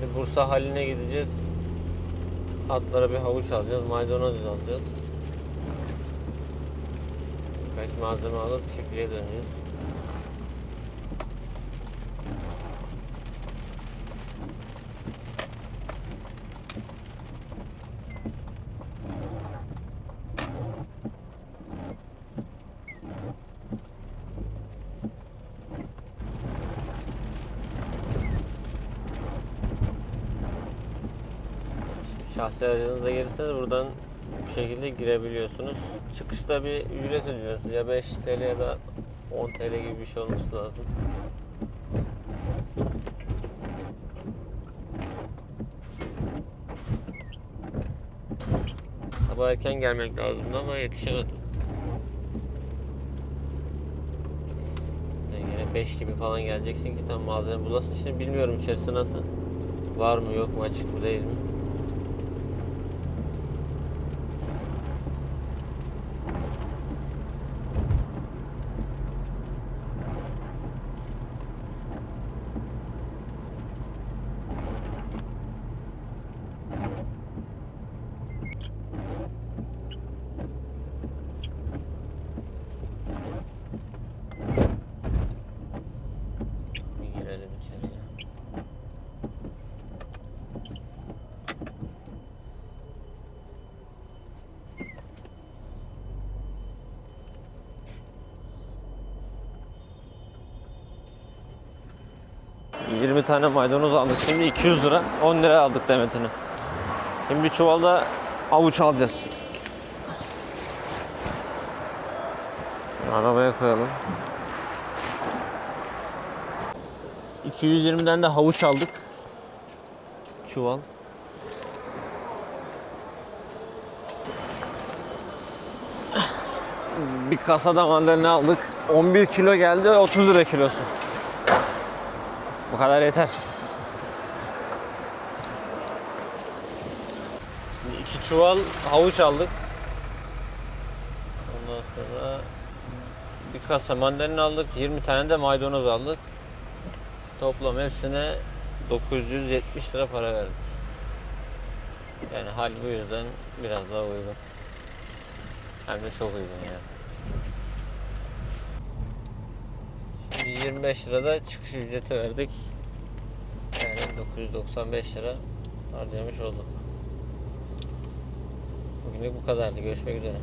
Şimdi Bursa haline gideceğiz. Atlara bir havuç alacağız. Maydanoz alacağız. Birkaç malzeme alıp çiftliğe döneceğiz. Şahsi aracınızla gelirseniz buradan bu şekilde girebiliyorsunuz. Çıkışta bir ücret ödüyorsunuz. Ya 5 TL ya da 10 TL gibi bir şey olması lazım. Sabah erken gelmek lazımdı ama yetişemedim. Yani yine 5 gibi falan geleceksin ki tam malzeme bulasın. Şimdi bilmiyorum içerisi nasıl. Var mı yok mu açık mı değil mi? ...20 tane maydanoz aldık şimdi 200 lira 10 lira aldık demetini. Şimdi bir çuvalda avuç alacağız. Arabaya koyalım. 220'den de havuç aldık. Çuval. Bir kasada mandalina aldık. 11 kilo geldi 30 lira kilosu. Kadar yeter. Şimdi iki çuval havuç aldık. Ondan sonra bir kasa mandalina aldık. 20 tane de maydanoz aldık. Toplam hepsine 970 lira para verdik. Yani hal bu yüzden biraz daha uygun. Hem de çok uygun yani. Şimdi 25 lirada çıkış ücreti verdik. Yani 995 lira harcamış olduk. Bugünlük bu kadardı. Görüşmek üzere.